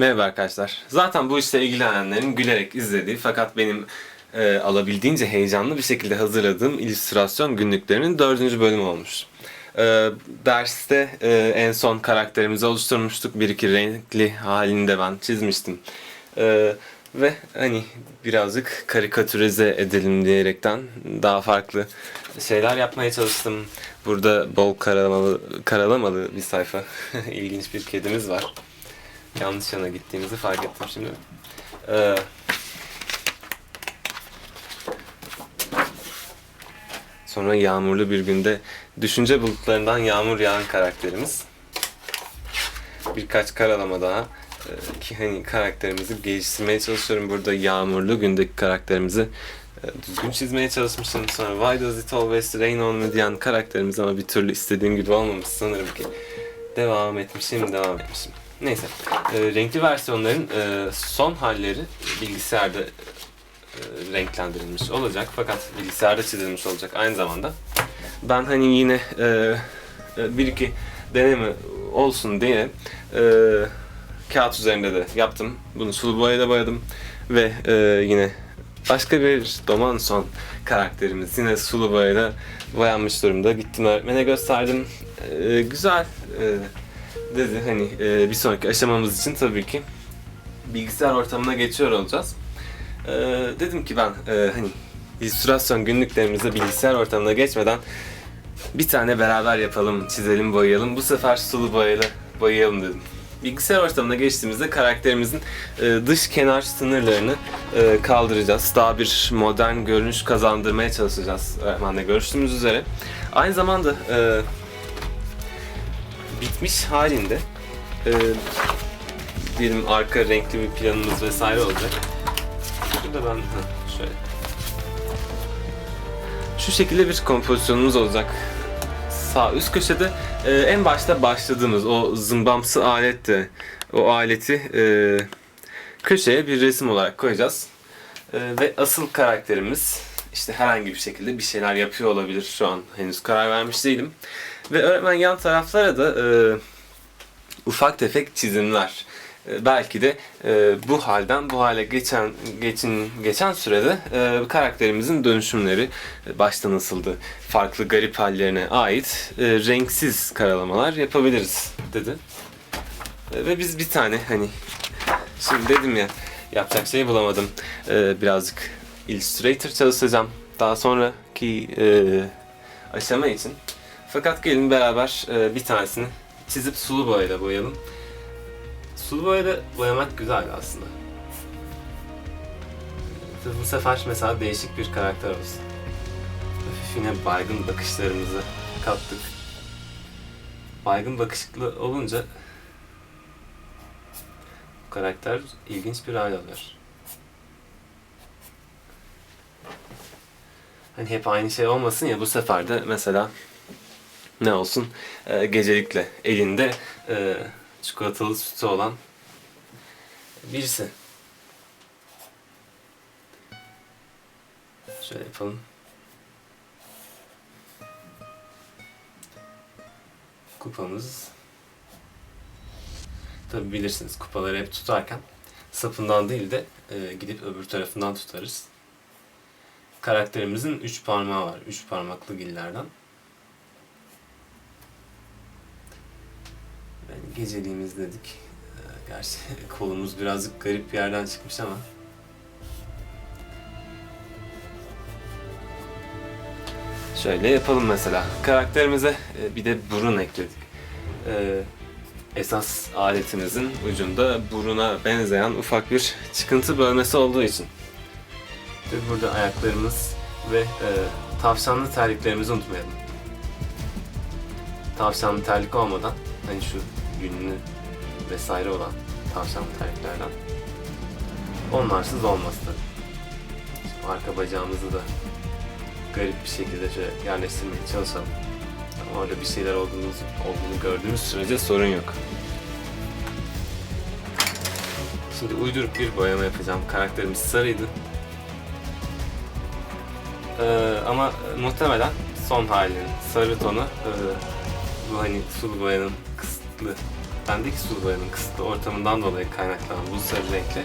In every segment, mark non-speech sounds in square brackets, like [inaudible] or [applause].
Merhaba arkadaşlar. Zaten bu işle ilgilenenlerin gülerek izlediği fakat benim e, alabildiğince heyecanlı bir şekilde hazırladığım illüstrasyon günlüklerinin dördüncü bölümü olmuş. E, derste e, en son karakterimizi oluşturmuştuk. Bir iki renkli halini de ben çizmiştim. E, ve hani birazcık karikatürize edelim diyerekten daha farklı şeyler yapmaya çalıştım. Burada bol karalamalı, karalamalı bir sayfa. [laughs] İlginç bir kedimiz var yanlış yana gittiğimizi fark ettim şimdi. Ee, sonra yağmurlu bir günde düşünce bulutlarından yağmur yağan karakterimiz. Birkaç karalama daha ee, ki hani karakterimizi geliştirmeye çalışıyorum. Burada yağmurlu gündeki karakterimizi e, düzgün çizmeye çalışmışım. Sonra Why does it always rain on me diyen karakterimiz ama bir türlü istediğim gibi olmamış sanırım ki. Devam etmişim, devam etmişim. Neyse. E, renkli versiyonların e, son halleri bilgisayarda e, renklendirilmiş olacak. Fakat bilgisayarda çizilmiş olacak aynı zamanda. Ben hani yine e, e, bir iki deneme olsun diye e, kağıt üzerinde de yaptım. Bunu sulu boyayla boyadım. Ve e, yine başka bir Doman son karakterimiz yine sulu boyayla boyanmış durumda. Gittim öğretmene gösterdim. E, güzel. E, dedi hani e, bir sonraki aşamamız için tabii ki bilgisayar ortamına geçiyor olacağız. E, dedim ki ben e, hani illüstrasyon günlüklerimizde bilgisayar ortamına geçmeden bir tane beraber yapalım, çizelim, boyayalım. Bu sefer sulu boyayla boyayalım dedim. Bilgisayar ortamına geçtiğimizde karakterimizin e, dış kenar sınırlarını e, kaldıracağız. Daha bir modern görünüş kazandırmaya çalışacağız öğretmenle görüştüğümüz üzere. Aynı zamanda e, bitmiş halinde e, diyelim arka renkli bir planımız vesaire olacak. Şurada ben şöyle şu şekilde bir kompozisyonumuz olacak. Sağ üst köşede e, en başta başladığımız o zımbamsı alette o aleti e, köşeye bir resim olarak koyacağız. E, ve asıl karakterimiz işte herhangi bir şekilde bir şeyler yapıyor olabilir şu an henüz karar vermiş değilim. Ve öğretmen yan taraflara da e, ufak tefek çizimler. E, belki de e, bu halden bu hale geçen geçin geçen sürede e, karakterimizin dönüşümleri e, başta nasıldı, farklı garip hallerine ait e, renksiz karalamalar yapabiliriz dedi. E, ve biz bir tane hani şimdi dedim ya yapacak şey bulamadım. E, birazcık Illustrator çalışacağım. Daha sonraki e, aşama için. Fakat gelin beraber e, bir tanesini çizip sulu boyayla boyayalım. Sulu boyayla boyamak güzel aslında. Bu sefer mesela değişik bir karakter olsun. Hafif yine baygın bakışlarımızı kattık. Baygın bakışlı olunca bu karakter ilginç bir hal alıyor. Hani hep aynı şey olmasın ya bu sefer de mesela ne olsun e, gecelikle elinde e, çikolatalı sütü olan birisi. Şöyle yapalım. Kupamız Tabi bilirsiniz kupaları hep tutarken sapından değil de e, gidip öbür tarafından tutarız. Karakterimizin üç parmağı var. Üç parmaklı gillerden. Yani geceliğimiz dedik. Ee, Gerçi [laughs] kolumuz birazcık garip bir yerden çıkmış ama. Şöyle yapalım mesela. Karakterimize e, bir de burun ekledik. Ee, esas aletimizin ucunda buruna benzeyen ufak bir çıkıntı bölmesi olduğu için. Ve burada ayaklarımız ve e, tavşanlı terliklerimizi unutmayalım. Tavşanlı terlik olmadan hani şu yünlü vesaire olan tavşanlı terliklerden onlarsız olmaz. Şimdi arka bacağımızı da garip bir şekilde şöyle yerleştirmeye çalışalım. Orada bir şeyler olduğumuz, olduğunu gördüğümüz sürece sorun yok. Şimdi uyduruk bir boyama yapacağım. Karakterimiz sarıydı. Ee, ama muhtemelen son halinin sarı tonu e, bu hani sulu boyanın kısıtlı bendeki sulu boyanın kısıtlı ortamından dolayı kaynaklanan bu sarı renkle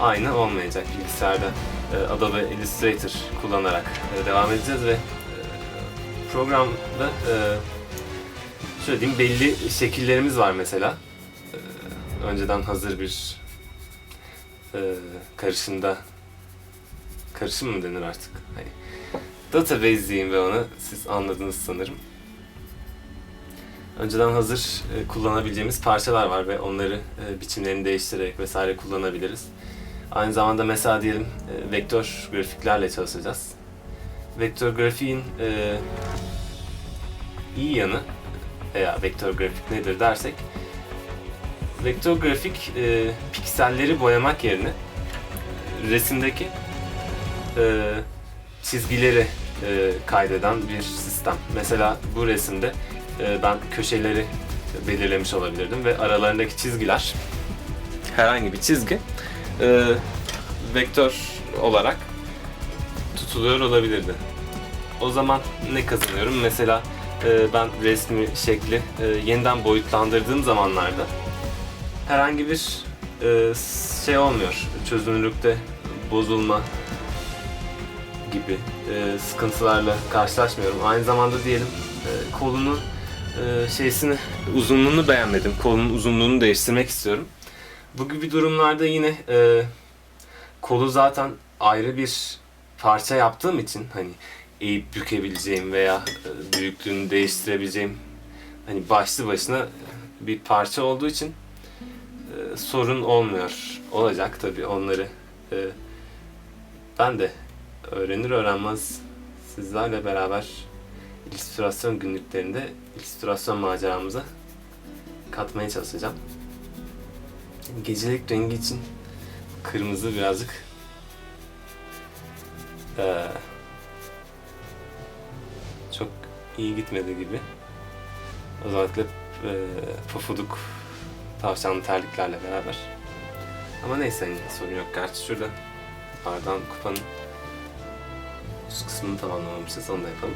aynı olmayacak. Bilgisayarda e, Adobe Illustrator kullanarak e, devam edeceğiz ve e, programda şöyle diyeyim belli şekillerimiz var mesela. Önceden hazır bir karışımda karışım mı denir artık? Hani database diyeyim ve onu siz anladınız sanırım. Önceden hazır e, kullanabileceğimiz parçalar var ve onları e, biçimlerini değiştirerek vesaire kullanabiliriz. Aynı zamanda mesela diyelim e, vektör grafiklerle çalışacağız. Vektör grafiğin e, iyi yanı veya vektör grafik nedir dersek vektör grafik e, pikselleri boyamak yerine resimdeki e, çizgileri e, kaydeden bir sistem. Mesela bu resimde ben köşeleri belirlemiş olabilirdim ve aralarındaki çizgiler herhangi bir çizgi e, vektör olarak tutuluyor olabilirdi. O zaman ne kazanıyorum? Mesela e, ben resmi, şekli e, yeniden boyutlandırdığım zamanlarda herhangi bir şey olmuyor. Çözünürlükte bozulma gibi sıkıntılarla karşılaşmıyorum. Aynı zamanda diyelim kolunun e, şeysini uzunluğunu beğenmedim. Kolunun uzunluğunu değiştirmek istiyorum. Bu gibi durumlarda yine e, kolu zaten ayrı bir parça yaptığım için hani eğip bükebileceğim veya e, büyüklüğünü değiştirebileceğim hani başlı başına bir parça olduğu için e, sorun olmuyor. Olacak tabii onları e, ben de öğrenir öğrenmez sizlerle beraber illüstrasyon günlüklerinde illüstrasyon maceramıza katmaya çalışacağım. Gecelik rengi için kırmızı birazcık eee, çok iyi gitmedi gibi. Özellikle eee pofuduk tavşanlı terliklerle beraber. Ama neyse sorun yok. Gerçi şurada ardından kupanın üst kısmını tamamlamamışız. Onu da yapalım.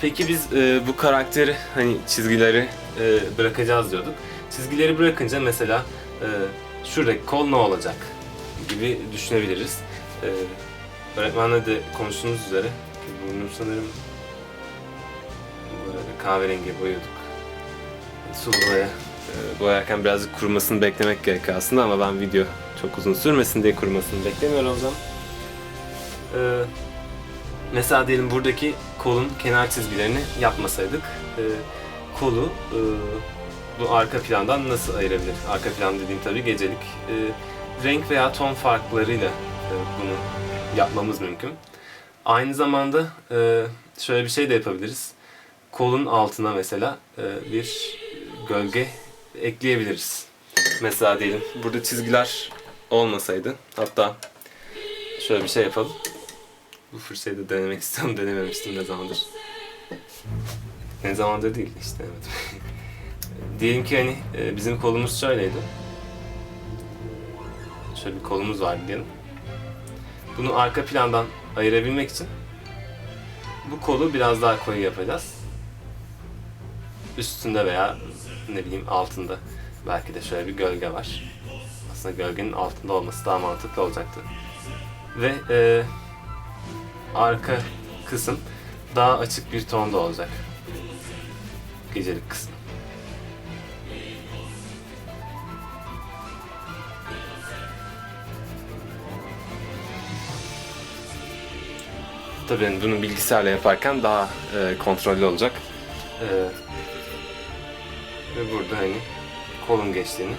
Peki biz e, bu karakteri hani çizgileri e, bırakacağız diyorduk. Çizgileri bırakınca mesela e, şuradaki kol ne olacak gibi düşünebiliriz. E, öğretmenle de konuştuğumuz üzere bunu sanırım böyle kahverengi boyuyorduk. Sulu boya e, boyarken birazcık kurumasını beklemek gerekiyor aslında ama ben video çok uzun sürmesin diye kurumasını beklemiyorum o zaman. E, mesela diyelim buradaki kolun kenar çizgilerini yapmasaydık e, kolu e, bu arka plandan nasıl ayırabilir? Arka plan dediğim tabii gecelik. E, renk veya ton farklarıyla e, bunu yapmamız mümkün. Aynı zamanda e, şöyle bir şey de yapabiliriz. Kolun altına mesela e, bir gölge ekleyebiliriz. Mesela diyelim burada çizgiler olmasaydı hatta şöyle bir şey yapalım. Bu fırsatı da denemek istiyorum. Denememiştim ne zamandır. Ne zamandır değil işte denemedim. [laughs] Diyelim ki hani e, bizim kolumuz şöyleydi. Şöyle bir kolumuz var diyelim. Bunu arka plandan ayırabilmek için bu kolu biraz daha koyu yapacağız. Üstünde veya ne bileyim altında belki de şöyle bir gölge var. Aslında gölgenin altında olması daha mantıklı olacaktı. Ve e, arka kısım daha açık bir tonda olacak. Gecelik kısmı. Tabii yani bunu bilgisayarla yaparken daha e, kontrollü olacak. E, ve burada hani kolun geçtiğini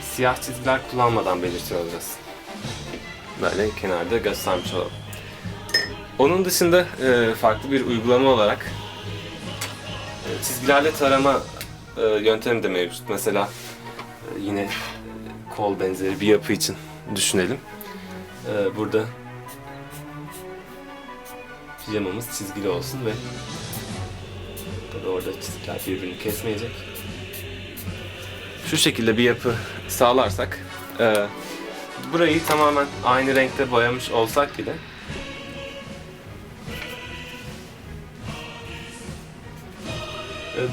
siyah çizgiler kullanmadan belirtiyor olacağız. Böyle kenarda göstermiş olalım. Onun dışında e, farklı bir uygulama olarak e, çizgilerle tarama e, yöntemi de mevcut. Mesela e, yine e, kol benzeri bir yapı için düşünelim. E, burada pijamamız çizgili olsun ve tabii orada çizgiler birbirini kesmeyecek. Şu şekilde bir yapı sağlarsak e, burayı tamamen aynı renkte boyamış olsak bile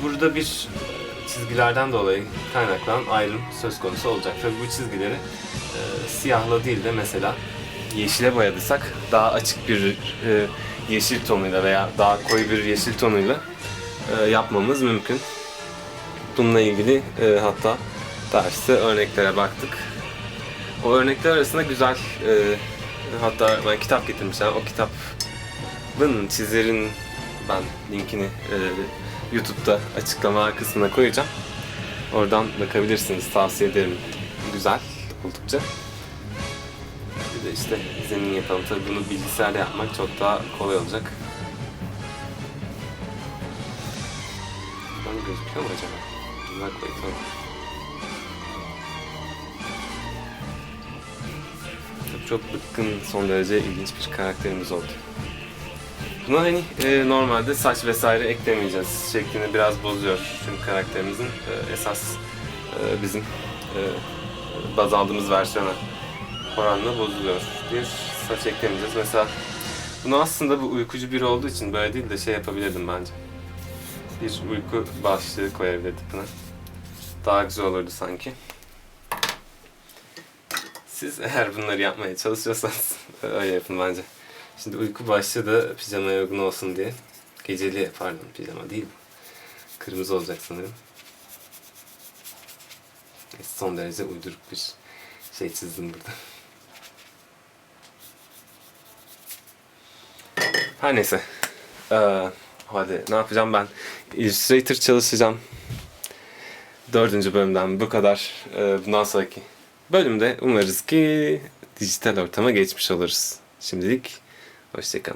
burada bir çizgilerden dolayı kaynaklanan ayrım söz konusu olacak. Tabii bu çizgileri e, siyahla değil de mesela yeşile boyadıysak daha açık bir e, yeşil tonuyla veya daha koyu bir yeşil tonuyla e, yapmamız mümkün. Bununla ilgili e, hatta derste örneklere baktık. O örnekler arasında güzel e, hatta ben kitap getirmişler. O kitabın çizerin ben linkini e, YouTube'da açıklama kısmına koyacağım. Oradan bakabilirsiniz. Tavsiye ederim. Güzel oldukça. Bir de işte zemin yapalım. Tabii bunu bilgisayarda yapmak çok daha kolay olacak. Ben gözüküyor mu acaba? Bak bakalım. Çok bıkkın, son derece ilginç bir karakterimiz oldu. Buna hani e, normalde saç vesaire eklemeyeceğiz. Şeklini biraz bozuyor çünkü karakterimizin e, esas e, bizim e, baz aldığımız versiyona oranla bozuluyor. Bir saç eklemeyeceğiz. Mesela bunu aslında bu uykucu biri olduğu için böyle değil de şey yapabilirdim bence. Bir uyku başlığı koyabilirdik buna. Daha güzel olurdu sanki. Siz eğer bunları yapmaya çalışıyorsanız [laughs] öyle yapın bence. Şimdi uyku başlığı da pijamaya uygun olsun diye. Geceli pardon pijama değil. Kırmızı olacak sanırım. Son derece uyduruk bir şey çizdim burada. Her neyse. Ee, hadi ne yapacağım ben? Illustrator çalışacağım. Dördüncü bölümden bu kadar. Ee, bundan sonraki bölümde umarız ki dijital ortama geçmiş oluruz. Şimdilik Ось така.